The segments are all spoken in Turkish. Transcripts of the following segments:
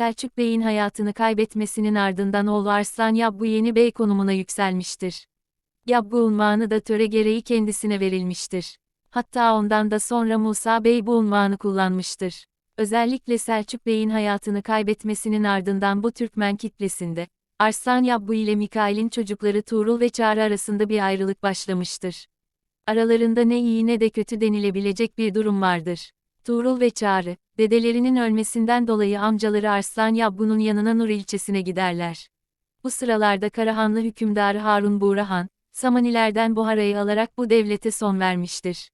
Selçuk Bey'in hayatını kaybetmesinin ardından oğlu Arslan Yabgu yeni bey konumuna yükselmiştir. Yabgu unvanı da töre gereği kendisine verilmiştir. Hatta ondan da sonra Musa Bey bu unvanı kullanmıştır. Özellikle Selçuk Bey'in hayatını kaybetmesinin ardından bu Türkmen kitlesinde, Arslan Yabgu ile Mikail'in çocukları Tuğrul ve Çağrı arasında bir ayrılık başlamıştır. Aralarında ne iyi ne de kötü denilebilecek bir durum vardır. Tuğrul ve Çağrı, dedelerinin ölmesinden dolayı amcaları Arslan Yabgu'nun yanına Nur ilçesine giderler. Bu sıralarda Karahanlı hükümdarı Harun Buğrahan, Samanilerden Buhara'yı alarak bu devlete son vermiştir.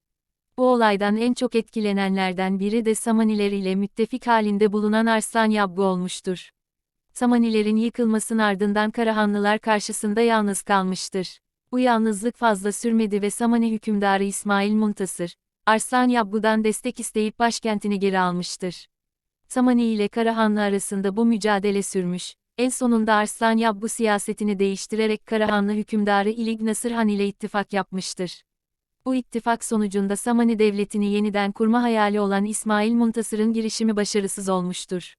Bu olaydan en çok etkilenenlerden biri de Samaniler ile müttefik halinde bulunan Arslan Yabgu olmuştur. Samanilerin yıkılmasının ardından Karahanlılar karşısında yalnız kalmıştır. Bu yalnızlık fazla sürmedi ve Samani hükümdarı İsmail Muntasır, Arslan Yabgu'dan destek isteyip başkentini geri almıştır. Samani ile Karahanlı arasında bu mücadele sürmüş, en sonunda Arslan Yabgu siyasetini değiştirerek Karahanlı hükümdarı İlig Nasır Han ile ittifak yapmıştır. Bu ittifak sonucunda Samani devletini yeniden kurma hayali olan İsmail Muntasır'ın girişimi başarısız olmuştur.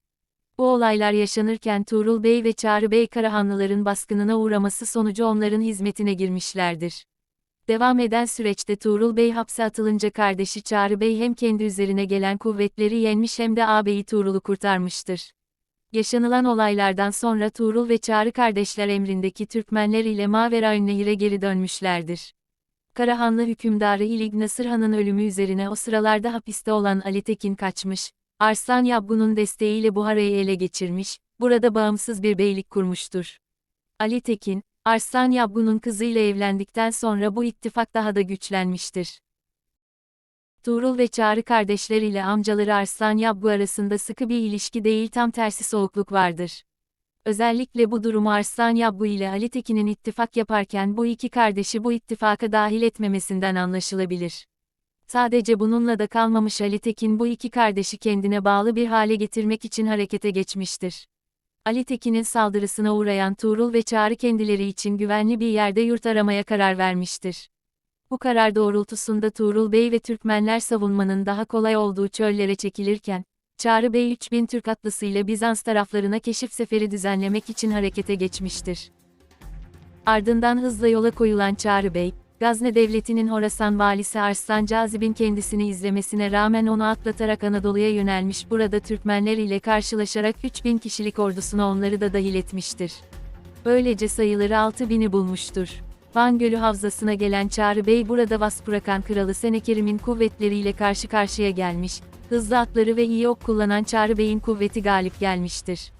Bu olaylar yaşanırken Tuğrul Bey ve Çağrı Bey Karahanlıların baskınına uğraması sonucu onların hizmetine girmişlerdir. Devam eden süreçte Tuğrul Bey hapse atılınca kardeşi Çağrı Bey hem kendi üzerine gelen kuvvetleri yenmiş hem de ağabeyi Tuğrul'u kurtarmıştır. Yaşanılan olaylardan sonra Tuğrul ve Çağrı kardeşler emrindeki Türkmenler ile Maveraün Nehir'e geri dönmüşlerdir. Karahanlı hükümdarı İlig Nasır Han'ın ölümü üzerine o sıralarda hapiste olan Ali Tekin kaçmış, Arslan Yabgu'nun desteğiyle Buhara'yı ele geçirmiş, burada bağımsız bir beylik kurmuştur. Ali Tekin, Arslan Yabgu'nun kızıyla evlendikten sonra bu ittifak daha da güçlenmiştir. Tuğrul ve Çağrı kardeşler ile amcaları Arslan Yabgu arasında sıkı bir ilişki değil tam tersi soğukluk vardır. Özellikle bu durumu Arslan Yabgu ile Ali Tekin'in ittifak yaparken bu iki kardeşi bu ittifaka dahil etmemesinden anlaşılabilir. Sadece bununla da kalmamış Ali Tekin bu iki kardeşi kendine bağlı bir hale getirmek için harekete geçmiştir. Ali Tekin'in saldırısına uğrayan Tuğrul ve Çağrı kendileri için güvenli bir yerde yurt aramaya karar vermiştir. Bu karar doğrultusunda Tuğrul Bey ve Türkmenler savunmanın daha kolay olduğu çöllere çekilirken, Çağrı Bey 3000 Türk atlısıyla Bizans taraflarına keşif seferi düzenlemek için harekete geçmiştir. Ardından hızla yola koyulan Çağrı Bey, Gazne Devleti'nin Horasan valisi Arslan Cazib'in kendisini izlemesine rağmen onu atlatarak Anadolu'ya yönelmiş burada Türkmenler ile karşılaşarak 3000 kişilik ordusuna onları da dahil etmiştir. Böylece sayıları 6000'i bulmuştur. Van Gölü Havzası'na gelen Çağrı Bey burada Vaspurakan Kralı Senekerim'in kuvvetleriyle karşı karşıya gelmiş, hızlı atları ve iyi ok kullanan Çağrı Bey'in kuvveti galip gelmiştir.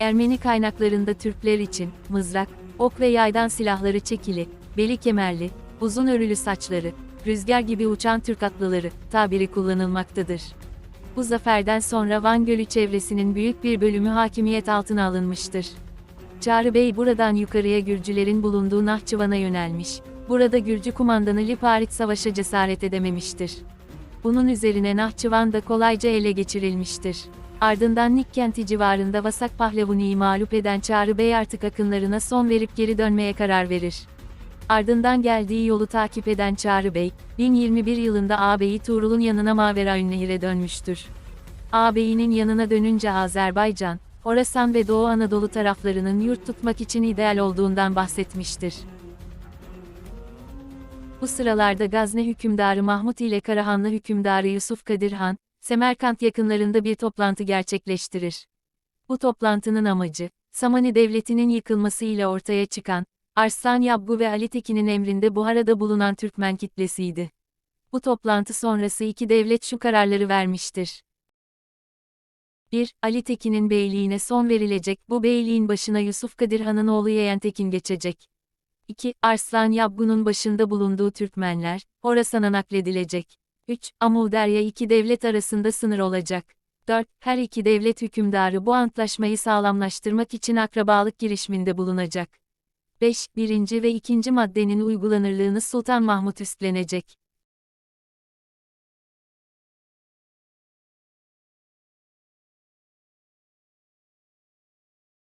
Ermeni kaynaklarında Türkler için, mızrak, ok ve yaydan silahları çekili, beli kemerli, uzun örülü saçları, rüzgar gibi uçan Türk atlıları tabiri kullanılmaktadır. Bu zaferden sonra Van Gölü çevresinin büyük bir bölümü hakimiyet altına alınmıştır. Çağrı Bey buradan yukarıya Gürcülerin bulunduğu Nahçıvan'a yönelmiş. Burada Gürcü kumandanı Liparit savaşa cesaret edememiştir. Bunun üzerine Nahçıvan da kolayca ele geçirilmiştir. Ardından Nikkenti civarında Vasak Pahlavuni'yi mağlup eden Çağrı Bey artık akınlarına son verip geri dönmeye karar verir. Ardından geldiği yolu takip eden Çağrı Bey, 1021 yılında ağabeyi Tuğrul'un yanına Maveraün Nehir'e dönmüştür. Ağabeyinin yanına dönünce Azerbaycan, Horasan ve Doğu Anadolu taraflarının yurt tutmak için ideal olduğundan bahsetmiştir. Bu sıralarda Gazne hükümdarı Mahmut ile Karahanlı hükümdarı Yusuf Kadir Semerkant yakınlarında bir toplantı gerçekleştirir. Bu toplantının amacı, Samani Devleti'nin yıkılması ile ortaya çıkan, Arslan Yabgu ve Ali Tekin'in emrinde Buhara'da bulunan Türkmen kitlesiydi. Bu toplantı sonrası iki devlet şu kararları vermiştir. 1. Ali Tekin'in beyliğine son verilecek, bu beyliğin başına Yusuf Kadir Han'ın oğlu Yeğen Tekin geçecek. 2. Arslan Yabgu'nun başında bulunduğu Türkmenler, Horasan'a nakledilecek. 3. Amudarya iki devlet arasında sınır olacak. 4. Her iki devlet hükümdarı bu antlaşmayı sağlamlaştırmak için akrabalık girişiminde bulunacak. 5. Birinci ve ikinci maddenin uygulanırlığını Sultan Mahmut üstlenecek.